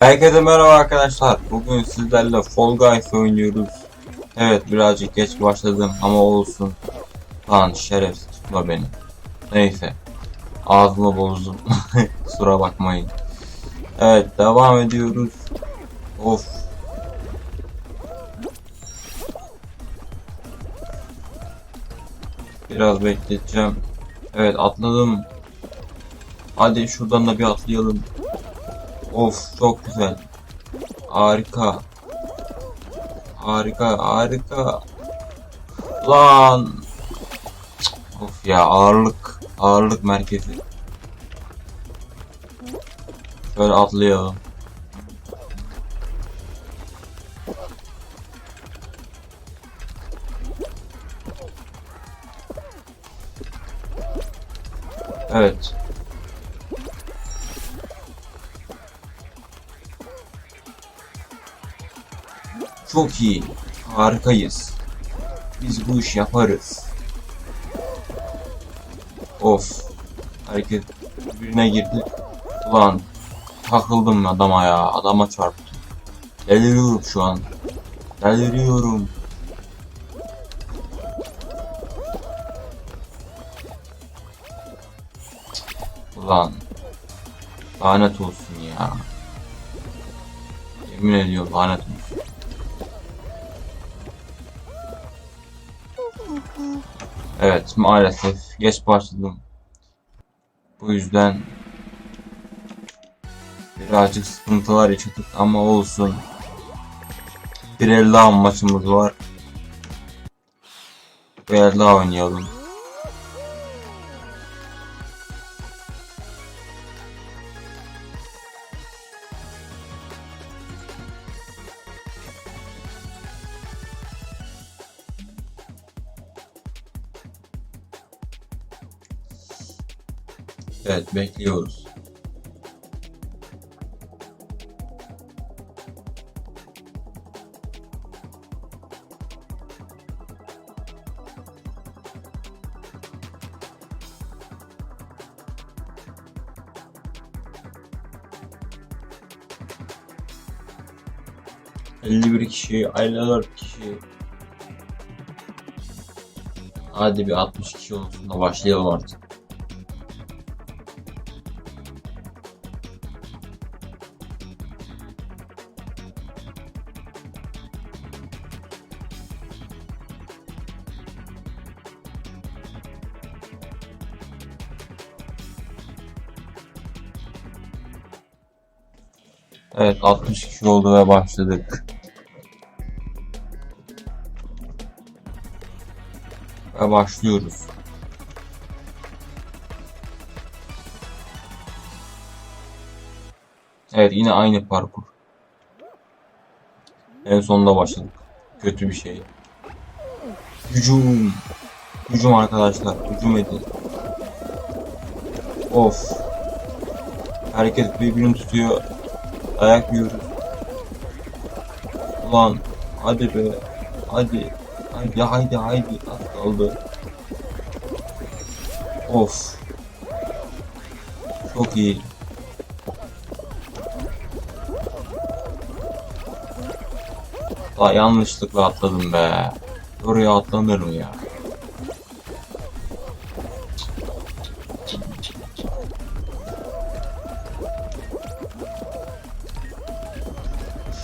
Herkese merhaba arkadaşlar. Bugün sizlerle Fall Guys oynuyoruz. Evet birazcık geç başladım ama olsun. Lan şerefsiz tutma beni. Neyse. Ağzımı bozdum. Kusura bakmayın. Evet devam ediyoruz. Of. Biraz bekleteceğim. Evet atladım. Hadi şuradan da bir atlayalım. Of çok güzel. Harika. Harika harika. Lan. Of ya ağırlık. Ağırlık merkezi. Şöyle atlayalım. Evet. Çok iyi. Harikayız. Biz bu işi yaparız. Of. Herkes birbirine girdi. Ulan takıldım adama ya. Adama çarptım. Deliriyorum şu an. Deliriyorum. Ulan. Lanet olsun ya. Yemin ediyorum lanet olsun. Evet maalesef geç başladım. Bu yüzden birazcık sıkıntılar yaşadık ama olsun. Bir daha maçımız var. Bir daha oynayalım. Evet bekliyoruz. Elli bir kişi, 54 kişi. Hadi bir 60 kişi olsun da başlayalım artık. Evet 60 kişi oldu ve başladık. Ve başlıyoruz. Evet yine aynı parkur. En sonunda başladık. Kötü bir şey. Hücum. Hücum arkadaşlar. Hücum edin. Of. Herkes birbirini tutuyor. Ayak yiyoruz. Ulan hadi be. Hadi. Haydi haydi haydi. Az kaldı. Of. Çok iyi. La yanlışlıkla atladım be. Oraya atlanır mı ya?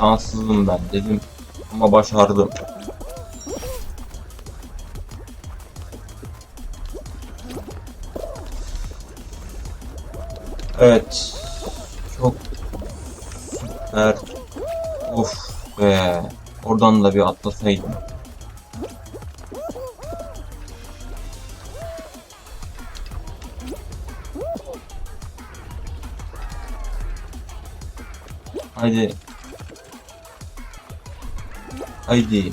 Şanssızım ben dedim ama başardım. Evet. Çok süper. Of be. Oradan da bir atlasaydım. Haydi. Haydi.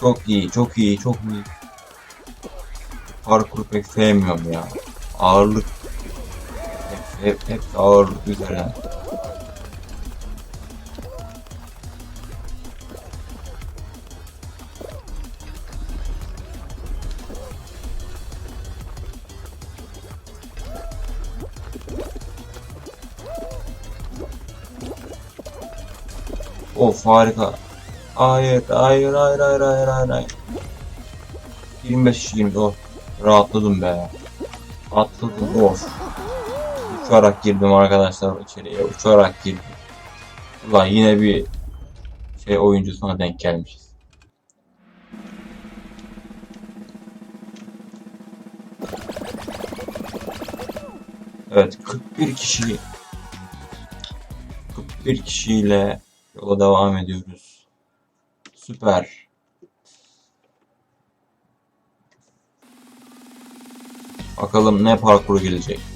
Çok iyi, çok iyi, çok iyi. Parkur pek sevmiyorum ya. Ağırlık. Hep, hep, hep ağırlık üzerine. Of harika. Hayır, hayır, hayır, hayır, hayır, hayır, hayır. 25 kişi 20. Oh, rahatladım be. Atladım. Of. Uçarak girdim arkadaşlar içeriye. Uçarak girdim. Ulan yine bir şey oyuncusuna denk gelmişiz. Evet 41 kişi 41 kişiyle yola devam ediyoruz. Süper. Bakalım ne parkuru gelecek.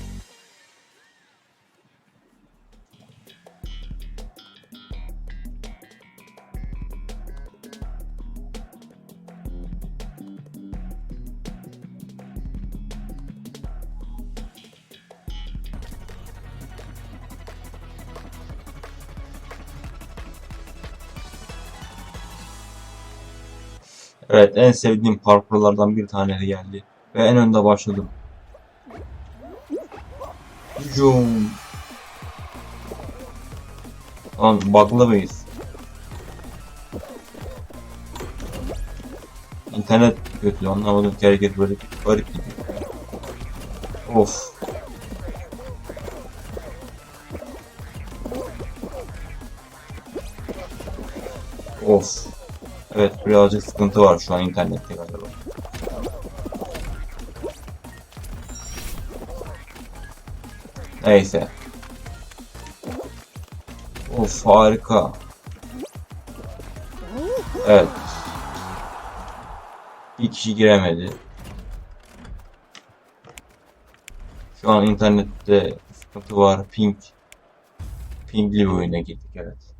Evet en sevdiğim parkurlardan bir tanesi geldi. Ve en önde başladım. Hücum. Lan bug'lı mıyız? İnternet kötü anlamadım ki hareket böyle garip gidiyor. Of. Of. Evet birazcık sıkıntı var şu an internette galiba. Neyse. Of harika. Evet. Bir kişi giremedi. Şu an internette sıkıntı var. Ping. Pingli bir oyuna girdik evet.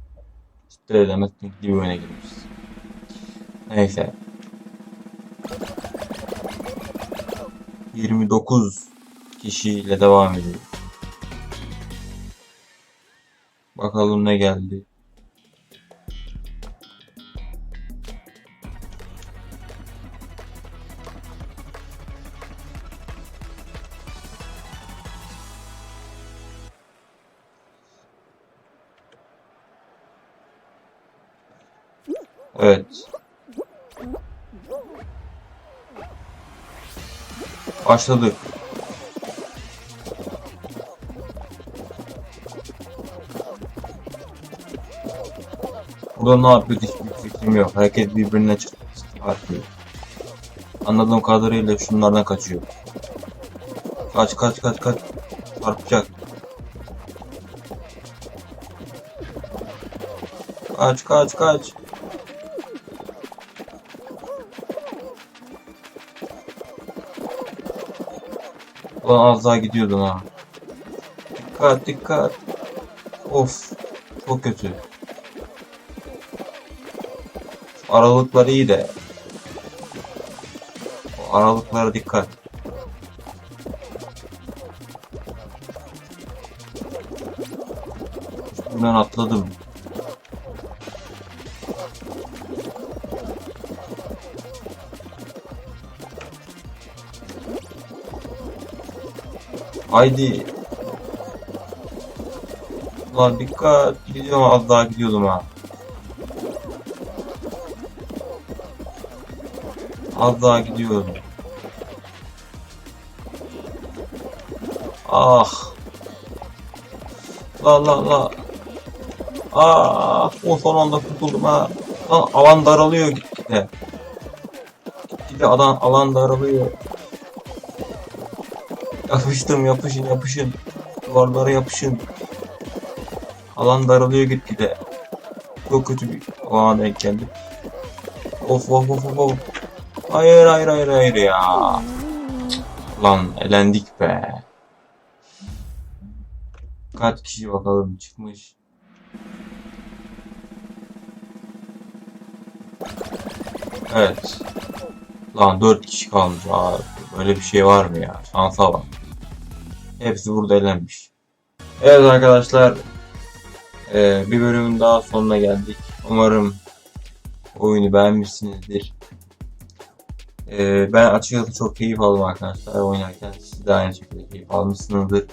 İşte demek pingli bir oyuna girmişiz. Neyse. 29 kişiyle devam ediyoruz. Bakalım ne geldi. Başladık. Burada ne yapıyor hiçbir fikrim yok. Herkes birbirine çıkartıyor. Anladığım kadarıyla şunlardan kaçıyor. Kaç kaç kaç kaç. Çarpacak. Kaç kaç kaç. Ulan az daha gidiyordun ha. Dikkat dikkat. Of. Çok kötü. Şu aralıklar iyi de. O aralıklara dikkat. Buradan atladım. Haydi. Ulan dikkat. Gidiyorum az daha gidiyordum ha. Az daha gidiyordum. Ah. La la la. Ah. O son anda kurtuldum ha. Lan alan daralıyor gitgide. Gitgide alan, alan daralıyor. Yapıştım yapışın yapışın. Duvarlara yapışın. Alan daralıyor gitgide. Çok kötü bir alana denk geldim. Of of of of. Hayır hayır hayır hayır ya. Lan elendik be. Kaç kişi bakalım çıkmış. Evet. Lan 4 kişi kalmış abi. Böyle bir şey var mı ya? Şansa bak. Hepsi burada elenmiş. Evet arkadaşlar. eee, bir bölümün daha sonuna geldik. Umarım oyunu beğenmişsinizdir. Eee, ben açıkçası çok keyif aldım arkadaşlar oynarken. Siz de aynı şekilde keyif almışsınızdır.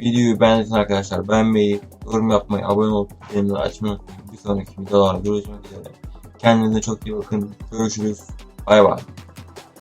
Videoyu beğendiyseniz arkadaşlar beğenmeyi, yorum yapmayı, abone olup bildirimleri açmayı unutmayın. Bir sonraki videolarda görüşmek üzere. Kendinize çok iyi bakın. Görüşürüz. Bay bay.